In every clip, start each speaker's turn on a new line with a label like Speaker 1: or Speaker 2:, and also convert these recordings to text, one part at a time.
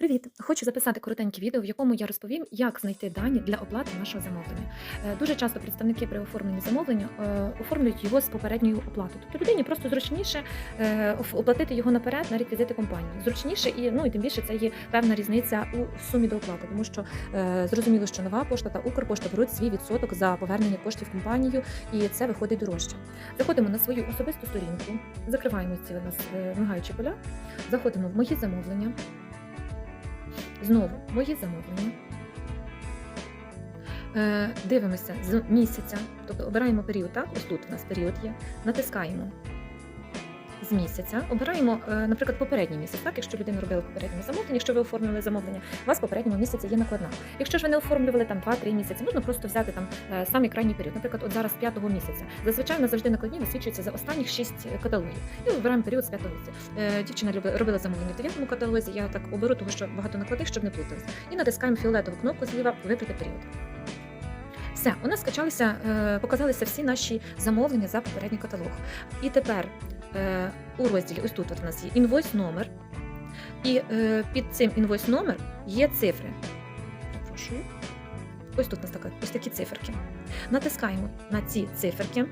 Speaker 1: Привіт! Хочу записати коротеньке відео, в якому я розповім, як знайти дані для оплати нашого замовлення. Е, Дуже часто представники при оформленні замовлення е, оформлюють його з попередньою оплатою. Тобто людині просто зручніше е, оплатити його наперед на реквізити компанії. Зручніше і ну і тим більше це є певна різниця у сумі до оплати, тому що зрозуміло, що нова пошта та Укрпошта беруть свій відсоток за повернення коштів компанію, і це виходить дорожче. Заходимо на свою особисту сторінку, закриваємо ці у нас мигаючі поля, заходимо в мої замовлення. Знову мої замовлення. Е, дивимося з місяця, тобто обираємо період, так? Ось тут у нас період є. Натискаємо з місяця, обираємо, е, наприклад, попередній місяць. Так, якщо людина робила попереднє замовлення, якщо ви оформлювали замовлення, у вас в попередньому місяці є накладна. Якщо ж ви не оформлювали там 2-3 місяці, можна просто взяти там е, самий крайній період, наприклад, от зараз 5 місяця. Зазвичай завжди накладні висвічуються за останніх 6 каталогів. І вибираємо період з 5 місяця. Е, Дівчина робила замовлення в 9 каталозі. Я так оберу, того що багато накладних, щоб не плутались. І натискаємо фіолетову кнопку зліва вибрати період. Все, у нас скачалися, е, показалися всі наші замовлення за попередній каталог. І тепер е, у розділі, ось тут от у нас є інвойс номер, і е, під цим інвойс номер є цифри. Прошу. Ось тут у нас така, ось такі циферки. Натискаємо на ці циферки.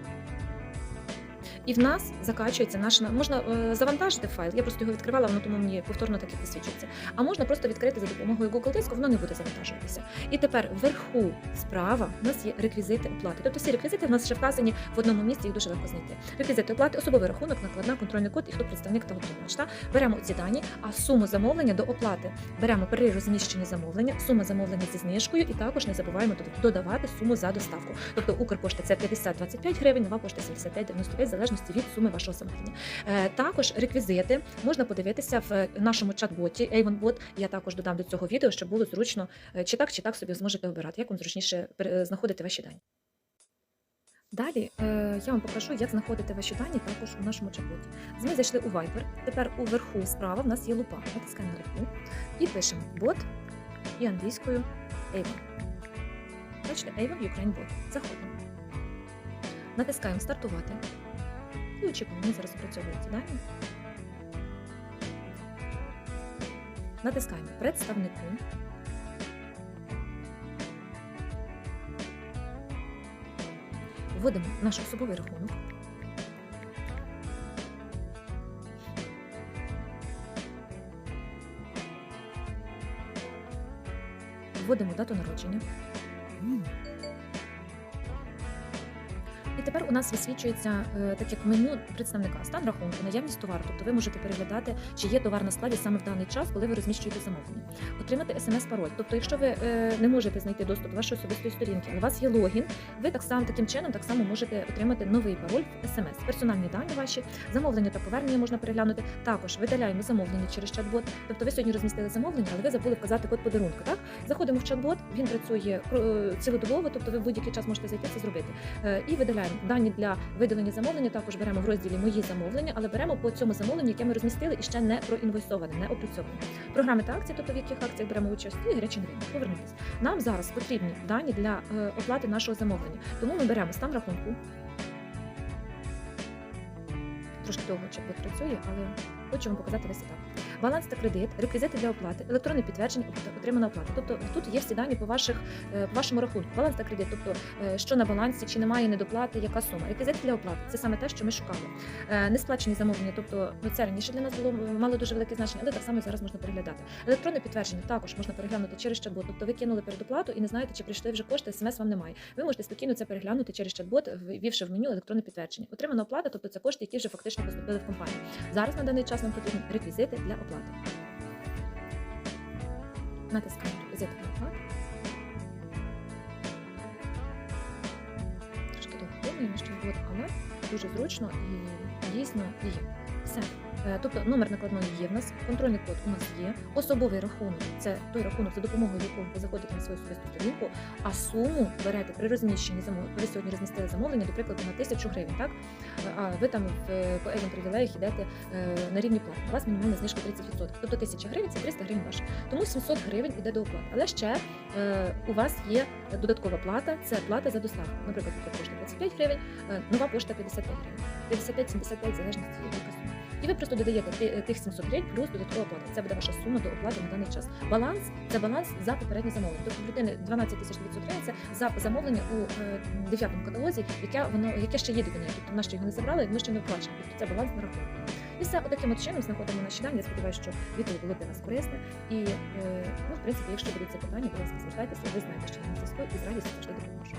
Speaker 1: І в нас закачується наш на- можна е, завантажити файл. Я просто його відкривала, воно тому мені повторно таки висвічується. А можна просто відкрити за допомогою Google диску, воно не буде завантажуватися. І тепер вверху справа у нас є реквізити оплати. Тобто всі реквізити в нас ще вказані в одному місці, їх дуже легко знайти. Реквізити оплати, особовий рахунок, накладна, контрольний код і хто представник та. Та? Беремо ці дані, а суму замовлення до оплати беремо при розміщенні замовлення, сума замовлення зі знижкою, і також не забуваємо дод- додавати суму за доставку. Тобто Укрпошта це 50-25 гривень, нова пошта 75-95, в залежності від суми вашого замовлення. Е, також реквізити можна подивитися в нашому чат-боті AvonBot. Я також додам до цього відео, щоб було зручно е, чи так, чи так собі зможете обирати, як вам зручніше знаходити ваші дані. Далі е, я вам покажу, як знаходити ваші дані також у нашому чат-боті. Ми зайшли у Viber. Тепер уверху справа в нас є лупа. Натискаємо на лупу і пишемо бот і англійською Avon. Бачите, Avon Ukraine Bot. Заходимо. Натискаємо стартувати. І очікуємо, вони зараз опрацьовують ці дані. Натискаємо представнику. Вводимо наш особовий рахунок. Вводимо дату народження. І тепер у нас висвічується е, так як меню представника стан рахунку, наявність товару. Тобто ви можете переглядати, чи є товар на складі саме в даний час, коли ви розміщуєте замовлення. Отримати смс-пароль. Тобто, якщо ви е, не можете знайти доступ до вашої особистої сторінки, але у вас є логін, ви так само таким чином так само можете отримати новий пароль в смс. Персональні дані ваші, замовлення та повернення можна переглянути. Також видаляємо замовлення через чат-бот. Тобто ви сьогодні розмістили замовлення, але ви забули вказати код подарунку. Так заходимо в чат-бот, він працює е, цілодобово, тобто ви в будь-який час можете зайти це зробити. І видаляємо дані для видалення замовлення. Також беремо в розділі Мої замовлення, але беремо по цьому замовленню, яке ми розмістили і ще не проінвойсоване, не опрацьоване. Програми та акції, тобто в яких акціях беремо участь, і гарячі новини. Повернутися. Нам зараз потрібні дані для е, оплати нашого замовлення. Тому ми беремо стан рахунку. Трошки довго чат працює, але хочу вам показати весь етап. Баланс та кредит, реквізити для оплати, електронне підтвердження отримана оплата. Тобто тут є всі дані по ваших е, по вашому рахунку. Баланс та кредит, тобто е, що на балансі, чи немає недоплати, яка сума. Реквізити для оплати це саме те, що ми шукали. Е, Несплачені замовлення, тобто ну, це раніше для нас було мало дуже велике значення, але так само зараз можна переглядати. Електронне підтвердження також можна переглянути через чат-бот. Тобто ви кинули передоплату і не знаєте, чи прийшли вже кошти, смс вам немає. Ви можете спокійно це переглянути через чат-бот, ввівши в меню електронне підтвердження. Отримана оплата, тобто це кошти, які вже фактично поступили в компанію. Зараз на даний час нам потрібні реквізити для оплати. Натискаємо реквізити на оплати. Трошки довго думаємо, що ввод, але дуже зручно і дійсно є. Все. Е, Тобто номер накладної є в нас, контрольний код у нас є, особовий рахунок це той рахунок, за допомогою якого ви заходите на свою особисту сторінку, а суму берете при розміщенні замовлення. Ви сьогодні розмістили замовлення, до прикладу, на тисячу гривень, так? Е, А ви там в по Евен привілеях йдете е, на рівні плати. У вас мінімальна знижка 30%. Тобто 1000 гривень це 300 гривень ваших. Тому 700 гривень йде до оплати. Але ще е, у вас є додаткова плата, це плата за доставку. Наприклад, тут пошта 25 гривень, е, нова пошта 55 гривень. 55-75 в залежності від сума. І ви просто додаєте ти- тих 700 гривень плюс додаткова оплата. Це буде ваша сума до оплати на даний час. Баланс це баланс за попереднє замовлення. Тобто людини 12 тисяч 900 гривень це за замовлення у е, дев'ятому каталозі, яке воно яке ще є до неї. Тобто вона ще його не забрала, і воно ще не оплачено. Тобто це баланс на рахунку. І все отаким от чином знаходимо наші дані. Я сподіваюся, що відео було для вас корисне. І е, ну, в принципі, якщо будуть запитання, будь ласка, звертайтеся. Ви знаєте, що я на зв'язку і з радістю завжди допоможу.